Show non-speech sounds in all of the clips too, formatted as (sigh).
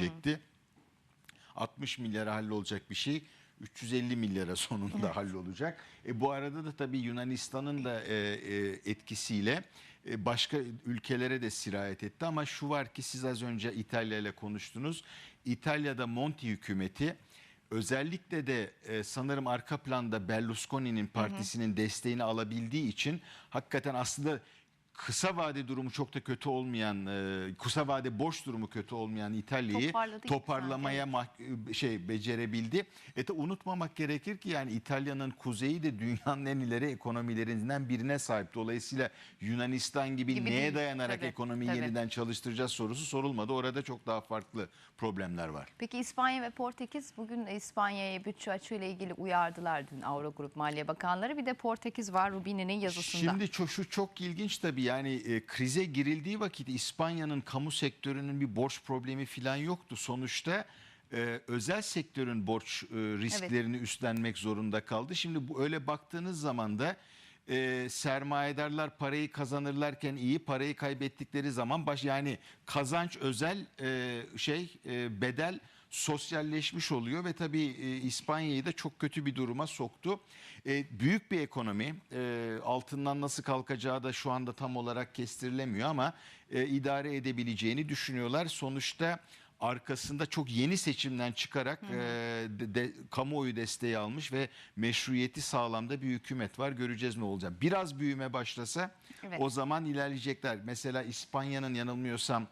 diyecekti. 60 milyara hallolacak bir şey 350 milyara sonunda hallolacak. E, bu arada da tabii Yunanistan'ın da e, e, etkisiyle e, başka ülkelere de sirayet etti. Ama şu var ki siz az önce İtalya ile konuştunuz. İtalya'da Monti hükümeti özellikle de e, sanırım arka planda Berlusconi'nin partisinin desteğini alabildiği için hakikaten aslında kısa vade durumu çok da kötü olmayan, e, kısa vade borç durumu kötü olmayan İtalya'yı Toparladı toparlamaya mah- şey becerebildi. E de unutmamak gerekir ki yani İtalya'nın kuzeyi de dünyanın en ileri ekonomilerinden birine sahip. Dolayısıyla Yunanistan gibi, Gibi neye değil. dayanarak Tabii, ekonomiyi tabii. yeniden çalıştıracağız sorusu sorulmadı. Orada çok daha farklı problemler var. Peki İspanya ve Portekiz bugün İspanya'ya bütçe açığıyla ilgili uyardılar dün Eurogrup Maliye Bakanları. Bir de Portekiz var Rubini'nin yazısında. Şimdi ço- şu çok ilginç tabii yani e, krize girildiği vakit İspanya'nın kamu sektörünün bir borç problemi falan yoktu. Sonuçta e, özel sektörün borç e, risklerini üstlenmek zorunda kaldı. Şimdi bu öyle baktığınız zaman da e, sermayedarlar parayı kazanırlarken iyi parayı kaybettikleri zaman baş yani kazanç özel e, şey e, bedel sosyalleşmiş oluyor ve tabii e, İspanya'yı da çok kötü bir duruma soktu. E, büyük bir ekonomi e, altından nasıl kalkacağı da şu anda tam olarak kestirilemiyor ama e, idare edebileceğini düşünüyorlar. Sonuçta arkasında çok yeni seçimden çıkarak e, de, de- kamuoyu desteği almış ve meşruiyeti sağlamda bir hükümet var. Göreceğiz ne olacak. Biraz büyüme başlasa Evet. o zaman ilerleyecekler. Mesela İspanya'nın yanılmıyorsam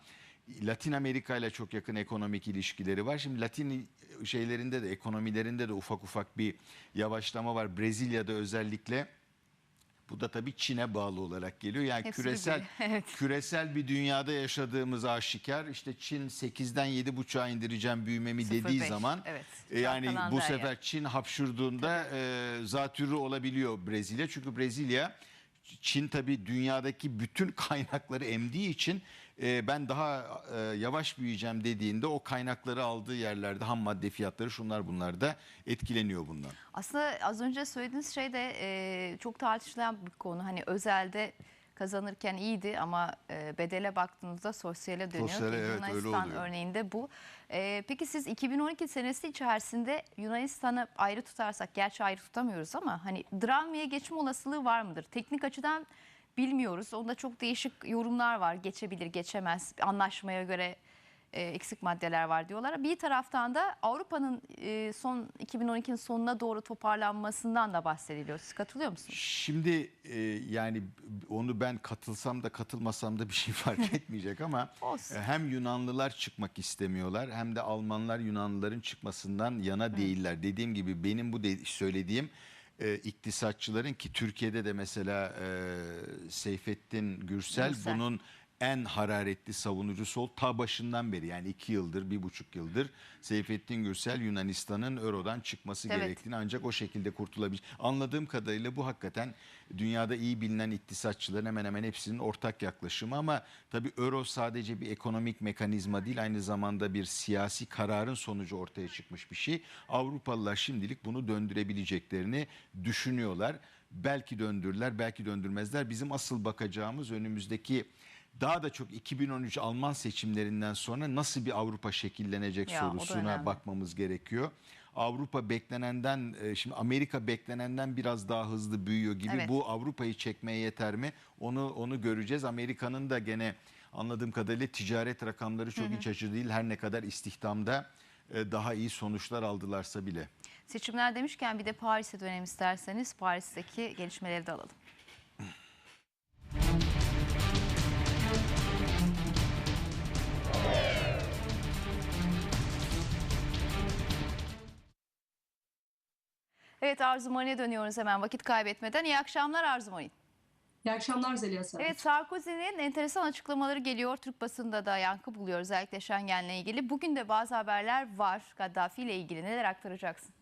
Latin Amerika ile çok yakın ekonomik ilişkileri var. Şimdi Latin şeylerinde de ekonomilerinde de ufak ufak bir yavaşlama var. Brezilya'da özellikle bu da tabii Çin'e bağlı olarak geliyor. Yani Hepsi küresel (laughs) evet. küresel bir dünyada yaşadığımız aşikar. İşte Çin 8'den 7,5'a indireceğim büyümemi 0,5, dediği zaman evet. e, yani bu sefer Çin hapşurduğunda e, zatürre olabiliyor Brezilya. Çünkü Brezilya Çin tabii dünyadaki bütün kaynakları emdiği için e, ben daha e, yavaş büyüyeceğim dediğinde o kaynakları aldığı yerlerde ham madde fiyatları şunlar bunlar da etkileniyor bundan. Aslında az önce söylediğiniz şey de e, çok tartışılan bir konu. Hani özelde kazanırken iyiydi ama e, bedele baktığınızda sosyale dönüyor. Sosyale, Ki evet, Yunanistan örneğinde bu. E, peki siz 2012 senesi içerisinde Yunanistan'ı ayrı tutarsak, gerçi ayrı tutamıyoruz ama hani Drami'ye geçme olasılığı var mıdır? Teknik açıdan bilmiyoruz. Onda çok değişik yorumlar var. Geçebilir, geçemez. Anlaşmaya göre e, eksik maddeler var diyorlar. Bir taraftan da Avrupa'nın e, son 2012'nin sonuna doğru toparlanmasından da bahsediliyor. Siz katılıyor musunuz? Şimdi e, yani onu ben katılsam da katılmasam da bir şey fark (laughs) etmeyecek ama Olsun. e, hem Yunanlılar çıkmak istemiyorlar hem de Almanlar Yunanlıların çıkmasından yana değiller. Dediğim gibi benim bu de- söylediğim e, iktisatçıların ki Türkiye'de de mesela e, Seyfettin Gürsel, Gürsel. bunun en hararetli savunucusu ol ta başından beri yani iki yıldır bir buçuk yıldır Seyfettin Gürsel Yunanistan'ın Euro'dan çıkması Evet. gerektiğini ancak o şekilde kurtulabilir. Anladığım kadarıyla bu hakikaten dünyada iyi bilinen iktisatçıların hemen hemen hepsinin ortak yaklaşımı ama tabii Euro sadece bir ekonomik mekanizma değil aynı zamanda bir siyasi kararın sonucu ortaya çıkmış bir şey. Avrupalılar şimdilik bunu döndürebileceklerini düşünüyorlar. Belki döndürürler, belki döndürmezler. Bizim asıl bakacağımız önümüzdeki daha da çok 2013 Alman seçimlerinden sonra nasıl bir Avrupa şekillenecek Ya, sorusuna bakmamız gerekiyor. Avrupa beklenenden e, şimdi Amerika beklenenden biraz daha hızlı büyüyor gibi. Evet. Bu Avrupa'yı çekmeye yeter mi? Onu onu göreceğiz. Amerika'nın da gene anladığım kadarıyla ticaret rakamları çok iç açıcı değil. Her ne kadar istihdamda e, daha iyi sonuçlar aldılarsa bile. Seçimler demişken bir de Paris'e dönelim isterseniz. Paris'teki gelişmeleri de alalım. Evet Arzu Moni'ye dönüyoruz hemen vakit kaybetmeden. İyi akşamlar Arzu Moni. İyi akşamlar Zeliha Sağ. Evet Sarkozy'nin enteresan açıklamaları geliyor. Türk basında da yankı buluyor özellikle Schengen'le ilgili. Bugün de bazı haberler var Gaddafi ile ilgili. Neler aktaracaksın?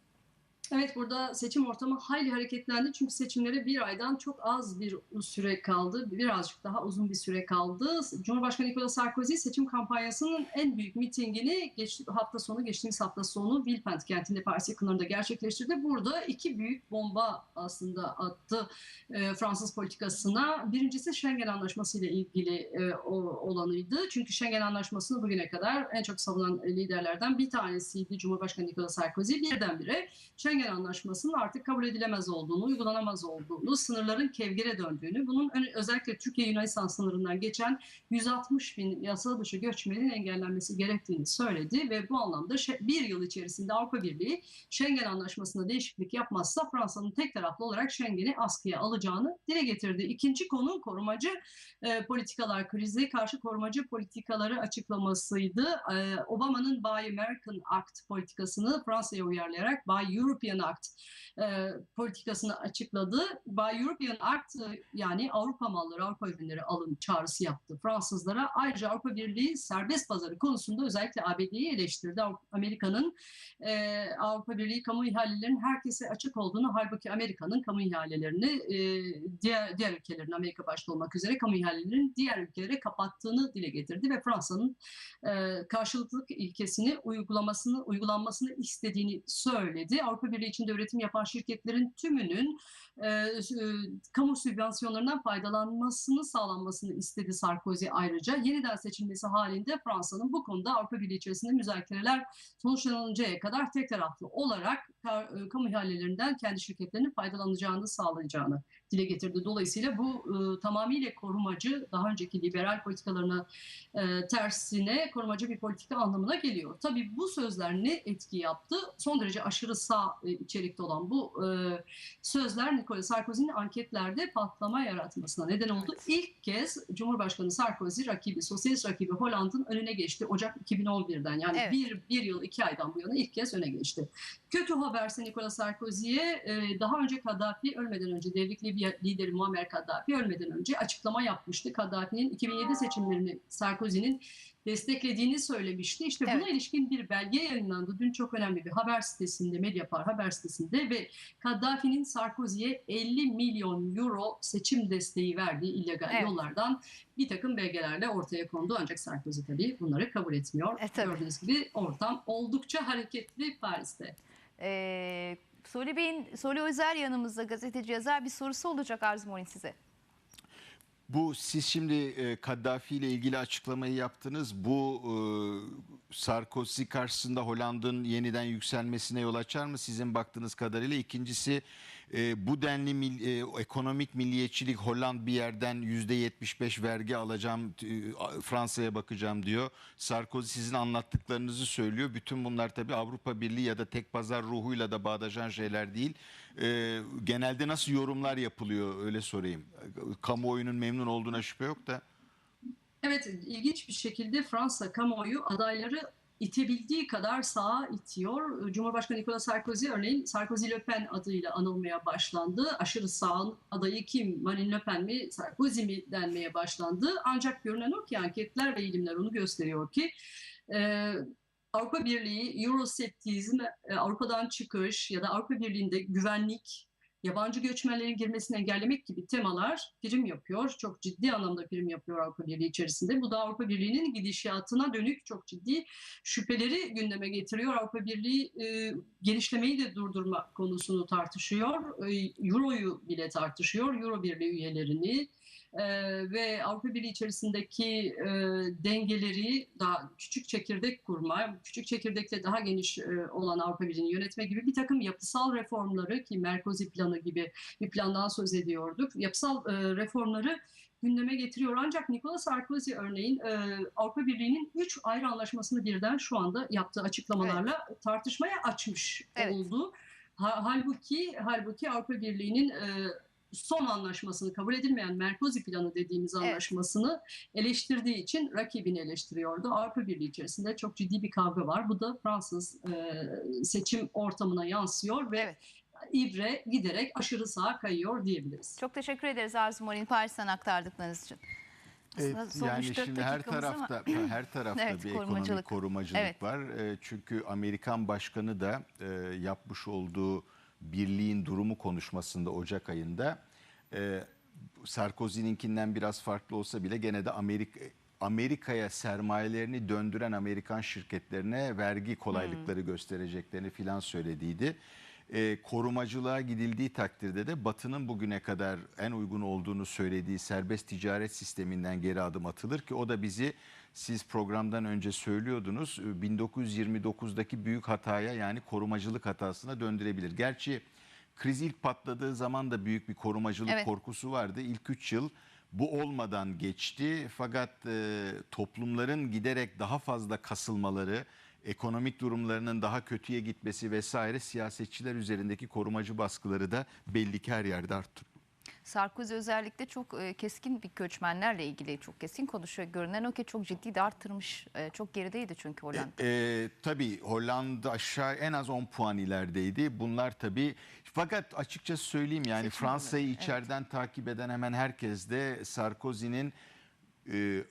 Evet burada seçim ortamı hayli hareketlendi çünkü seçimlere bir aydan çok az bir süre kaldı. Birazcık daha uzun bir süre kaldı. Cumhurbaşkanı Nicolas Sarkozy seçim kampanyasının en büyük mitingini geç, hafta sonu geçtiğimiz hafta sonu Villepinte kentinde Paris yakınlarında gerçekleştirdi. Burada iki büyük bomba aslında attı e, Fransız politikasına. Birincisi Schengen Anlaşması ile ilgili e, o, olanıydı. Çünkü Schengen Anlaşması'nı bugüne kadar en çok savunan liderlerden bir tanesiydi Cumhurbaşkanı Nicolas Sarkozy. Birdenbire Schengen Anlaşması'nın artık kabul edilemez olduğunu, uygulanamaz olduğunu, sınırların kevgire döndüğünü, bunun özellikle Türkiye-Yunanistan sınırından geçen 160 bin yasa dışı göçmenin engellenmesi gerektiğini söyledi ve bu anlamda bir yıl içerisinde Avrupa Birliği Schengen Anlaşması'na değişiklik yapmazsa Fransa'nın tek taraflı olarak Schengen'i askıya alacağını dile getirdi. İkinci konu korumacı e, politikalar, krize karşı korumacı politikaları açıklamasıydı. E, Obama'nın Buy American Act politikasını Fransa'ya uyarlayarak Buy European Act e, politikasını açıkladı. Buy European Act e, yani Avrupa malları, Avrupa ürünleri alın çağrısı yaptı Fransızlara. Ayrıca Avrupa Birliği serbest pazarı konusunda özellikle ABD'yi eleştirdi. Amerika'nın e, Avrupa Birliği kamu ihalelerinin herkese açık olduğunu halbuki Amerika'nın kamu ihalelerini e, diğer diğer ülkelerin Amerika başta olmak üzere kamu ihalelerini diğer ülkelere kapattığını dile getirdi ve Fransa'nın e, karşılıklılık ilkesini uygulamasını uygulanmasını istediğini söyledi. Avrupa Birliği içinde üretim yapan şirketlerin tümünün e, e, kamu sübvansiyonlarından faydalanmasını sağlanmasını istedi Sarkozy ayrıca. Yeniden seçilmesi halinde Fransa'nın bu konuda Avrupa Birliği içerisinde müzakereler sonuçlanıncaya kadar tek taraflı olarak ka- e, kamu ihalelerinden kendi şirketlerinin faydalanacağını sağlayacağını dile getirdi. Dolayısıyla bu e, tamamıyla korumacı, daha önceki liberal politikalarına e, tersine korumacı bir politika anlamına geliyor. Tabii bu sözler ne etki yaptı? Son derece aşırı sağ e, içerikte olan bu e, sözler Nicolas Sarkozy'nin anketlerde patlama yaratmasına neden oldu. Evet. İlk kez Cumhurbaşkanı Sarkozy rakibi, sosyalist rakibi Hollande'ın önüne geçti Ocak 2011'den. Yani Evet. bir, bir yıl iki aydan bu yana ilk kez öne geçti. Kötü haberse Nicolas Sarkozy'ye e, daha önce Kaddafi ölmeden önce devlet Libya lideri Muammer Kaddafi ölmeden önce açıklama yapmıştı. Kaddafi'nin 2007 seçimlerini Sarkozy'nin desteklediğini söylemişti. İşte buna Evet. ilişkin bir belge yayınlandı. Dün çok önemli bir haber sitesinde, Mediapar haber sitesinde ve Kaddafi'nin Sarkozy'ye 50 milyon euro seçim desteği verdiği illegal Evet. yollardan bir takım belgelerle ortaya kondu. Ancak Sarkozy tabii bunları kabul etmiyor. E, tabii. Gördüğünüz gibi ortam oldukça hareketli Paris'te. Ee, Soli Bey'in, Soli Özer yanımızda gazeteci yazar bir sorusu olacak Arzu Morin size. Bu siz şimdi e, Kaddafi ile ilgili açıklamayı yaptınız. Bu e, Sarkozy karşısında Hollanda'nın yeniden yükselmesine yol açar mı sizin baktığınız kadarıyla? İkincisi e, bu denli mil- e, ekonomik milliyetçilik Hollanda bir yerden %75 vergi alacağım, e, Fransa'ya bakacağım diyor. Sarkozy sizin anlattıklarınızı söylüyor. Bütün bunlar tabii Avrupa Birliği ya da tek pazar ruhuyla da bağdaşan şeyler değil. E, genelde nasıl yorumlar yapılıyor öyle sorayım. Kamuoyunun memnun olduğuna şüphe yok da. Evet ilginç bir şekilde Fransa kamuoyu adayları itebildiği kadar sağa itiyor. Cumhurbaşkanı Nicolas Sarkozy örneğin Sarkozy Le Pen adıyla anılmaya başlandı. Aşırı sağın adayı kim? Marine Le Pen mi? Sarkozy mi denmeye başlandı. Ancak görünen o ki anketler ve ilimler onu gösteriyor ki e, Avrupa Birliği, Euroseptizm, e, Avrupa'dan çıkış ya da Avrupa Birliği'nde güvenlik, yabancı göçmenlerin girmesini engellemek gibi temalar prim yapıyor. Çok ciddi anlamda prim yapıyor Avrupa Birliği içerisinde. Bu da Avrupa Birliği'nin gidişatına dönük çok ciddi şüpheleri gündeme getiriyor. Avrupa Birliği e, genişlemeyi de durdurma konusunu tartışıyor. E, Euro'yu bile tartışıyor. Euro Birliği üyelerini e, ve Avrupa Birliği içerisindeki e, dengeleri daha küçük çekirdek kurma, küçük çekirdekte daha geniş e, olan Avrupa Birliği'ni yönetme gibi bir takım yapısal reformları ki Merkozy planı gibi bir plandan söz ediyorduk. Yapısal e, reformları gündeme getiriyor. Ancak Nicolas Sarkozy örneğin e, Avrupa Birliği'nin üç ayrı anlaşmasını birden şu anda yaptığı açıklamalarla tartışmaya açmış Evet. oldu. Ha- halbuki halbuki Avrupa Birliği'nin e, son anlaşmasını kabul edilmeyen Merkozy planı dediğimiz Evet. anlaşmasını eleştirdiği için rakibini eleştiriyordu. Avrupa Birliği içerisinde çok ciddi bir kavga var. Bu da Fransız e, seçim ortamına yansıyor ve Evet. ibre giderek aşırı sağa kayıyor diyebiliriz. Çok teşekkür ederiz Arzu Morin Paris'ten aktardıklarınız için. Aslında Evet, yani şimdi her dakikamız ama- tarafta (clears throat) her tarafta Evet, bir korumacılık. ekonomik korumacılık Evet. var. E, çünkü Amerikan başkanı da e, yapmış olduğu birliğin durumu konuşmasında Ocak ayında e, Sarkozy'ninkinden biraz farklı olsa bile gene de Amerika Amerika'ya sermayelerini döndüren Amerikan şirketlerine vergi kolaylıkları göstereceklerini filan söylediydi. E, korumacılığa gidildiği takdirde de Batı'nın bugüne kadar en uygun olduğunu söylediği serbest ticaret sisteminden geri adım atılır ki o da bizi siz programdan önce söylüyordunuz e, 1929'daki büyük hataya yani korumacılık hatasına döndürebilir. Gerçi kriz ilk patladığı zaman da büyük bir korumacılık Evet. korkusu vardı. İlk 3 yıl bu olmadan geçti fakat e, toplumların giderek daha fazla kasılmaları, ekonomik durumlarının daha kötüye gitmesi vesaire siyasetçiler üzerindeki korumacı baskıları da belli ki her yerde arttı. Sarkozy özellikle çok e, keskin bir göçmenlerle ilgili çok keskin konuşuyor. Görünen o ki çok ciddi de arttırmış. E, çok gerideydi çünkü Hollanda. E, tabii Hollanda aşağı en az 10 puan ilerideydi. Bunlar tabii fakat açıkçası söyleyeyim yani Fransa'yı olarak, evet. içeriden takip eden hemen herkes de Sarkozy'nin e,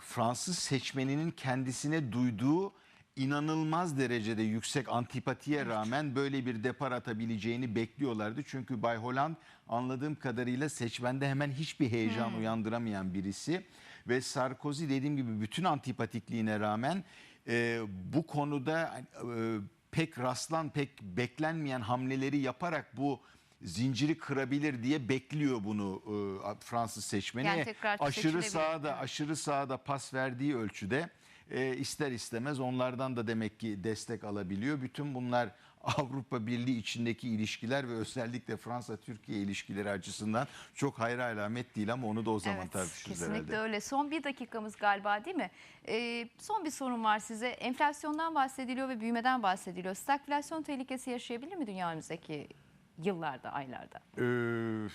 Fransız seçmeninin kendisine duyduğu inanılmaz derecede yüksek antipatiye rağmen böyle bir depar atabileceğini bekliyorlardı. Çünkü Bay Holland anladığım kadarıyla seçmende hemen hiçbir heyecan uyandıramayan birisi. Ve Sarkozy dediğim gibi bütün antipatikliğine rağmen e, bu konuda e, pek rastlan pek beklenmeyen hamleleri yaparak bu zinciri kırabilir diye bekliyor bunu e, Fransız seçmeni. Yani aşırı sağda aşırı sağda pas verdiği ölçüde e, ister istemez onlardan da demek ki destek alabiliyor. Bütün bunlar (laughs) Avrupa Birliği içindeki ilişkiler ve özellikle Fransa-Türkiye ilişkileri açısından çok hayra alamet değil ama onu da o zaman Evet, tartışırız kesinlikle herhalde. öyle. Son bir dakikamız galiba değil mi? E, son bir sorum var size. Enflasyondan bahsediliyor ve büyümeden bahsediliyor. Stagflasyon tehlikesi yaşayabilir mi dünya önümüzdeki yıllarda, aylarda? Ee,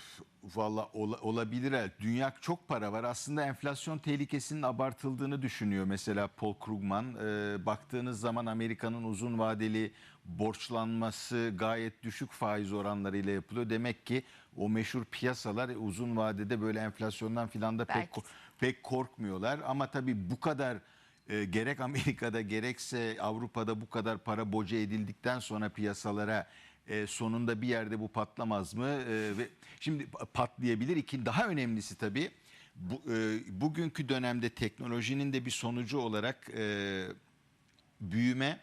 Valla ola- olabilir. Dünya çok para var. Aslında enflasyon tehlikesinin abartıldığını düşünüyor. Mesela Paul Krugman. Ee, baktığınız zaman Amerika'nın uzun vadeli borçlanması gayet düşük faiz oranlarıyla yapılıyor. Demek ki o meşhur piyasalar uzun vadede böyle enflasyondan filan da pek Belki. pek korkmuyorlar. Ama tabii bu kadar e, gerek Amerika'da gerekse Avrupa'da bu kadar para boca edildikten sonra piyasalara e, sonunda bir yerde bu patlamaz mı? E, ve şimdi pa- patlayabilir. İki daha önemlisi tabii bu, e, bugünkü dönemde teknolojinin de bir sonucu olarak e, büyüme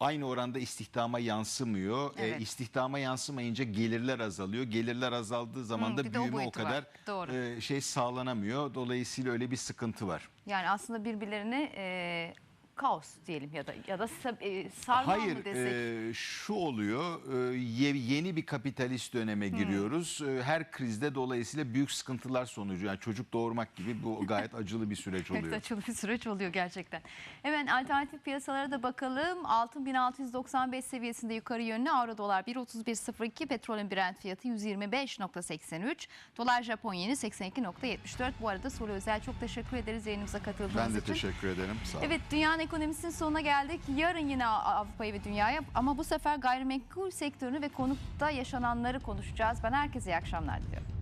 aynı oranda istihdama yansımıyor. E, Evet. istihdama yansımayınca gelirler azalıyor. Gelirler azaldığı zaman Hı, da o büyüme o var. kadar e, şey sağlanamıyor. Dolayısıyla öyle bir sıkıntı var. Yani aslında birbirlerini e, kaos diyelim ya da ya da e, sarmal Hayır, mı desek? e, şu oluyor. e, ye- yeni bir kapitalist döneme giriyoruz. E, her krizde dolayısıyla büyük sıkıntılar sonucu. Yani çocuk doğurmak gibi bu (laughs) gayet acılı bir süreç Evet oluyor. açılı bir süreç oluyor gerçekten. Hemen alternatif piyasalara da bakalım. Altın 1695 seviyesinde yukarı yönlü. Avro dolar 1.3102. Petrolün Brent fiyatı 125.83. Dolar Japon yeni 82.74. Bu arada Soru Özel çok teşekkür ederiz yayınımıza katıldığınız Ben de için. teşekkür ederim. Sağ olun. Evet dünyanın ekonomisinin sonuna geldik. Yarın yine Avrupa'yı ve dünyaya ama bu sefer gayrimenkul sektörünü ve konutta yaşananları konuşacağız. Ben herkese iyi akşamlar diliyorum.